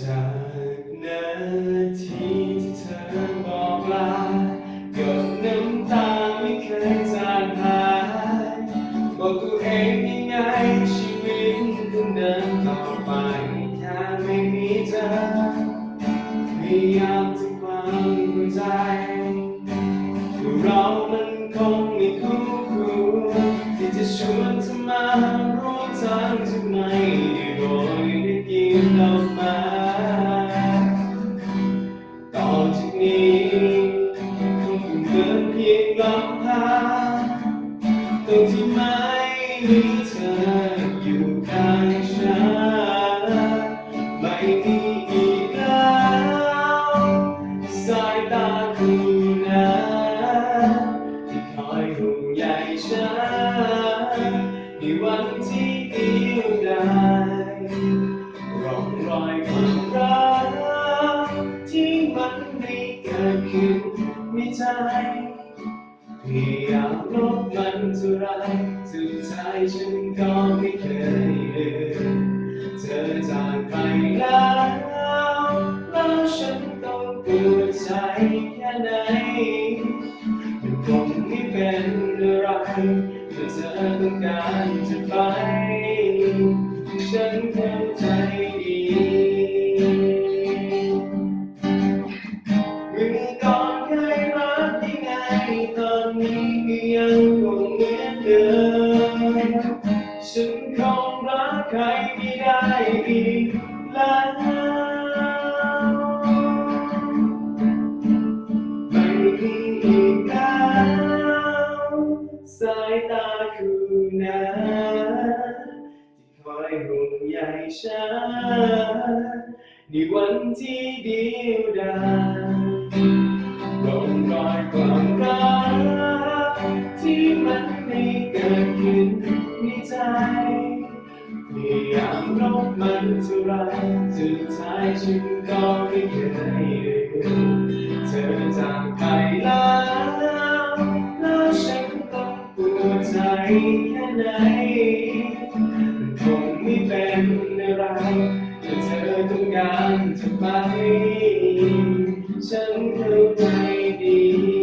จากนาทีที่เธอบอกลากับน้ำตาไม่เคยจางหายบอกตัวเองยังไงชีวิตต้องเดินต่อไปแค่ไม่มีเธอพยายามจะความหัวใจเรามันคงไม่คู่ควรที่จะชวนเธอมาร่วมทางจะไม่ งที่ไม่มีเธออยู่ข้างฉันไม่มีอีกแล้วสายตาคุณนะที่คอยห่วงใยฉันในวันที่เดียวดายร่องรอยความรักที่มันไม่เกิดขึ้นในใจพยายามลบ จากไปแล้วแล้วฉันต้องปวดใจแค่ไหนมันคงไม่เป็นอะไรเมื่อเธอต้องการจะไป อีกแล้วไม่มีอีกแล้วสายตาคุณนะที่คอยห่วงใยฉันในวันที่เดียวดายร่องรอยความรัก ยามลบมันเท่าไรสุดท้ายฉันก็ไม่เคยลืมเธอจากไปแล้วแล้วฉันต้องปวดใจแค่ไหนมันคงไม่เป็นอะไรถ้าเธอต้องการจะไปฉันเข้า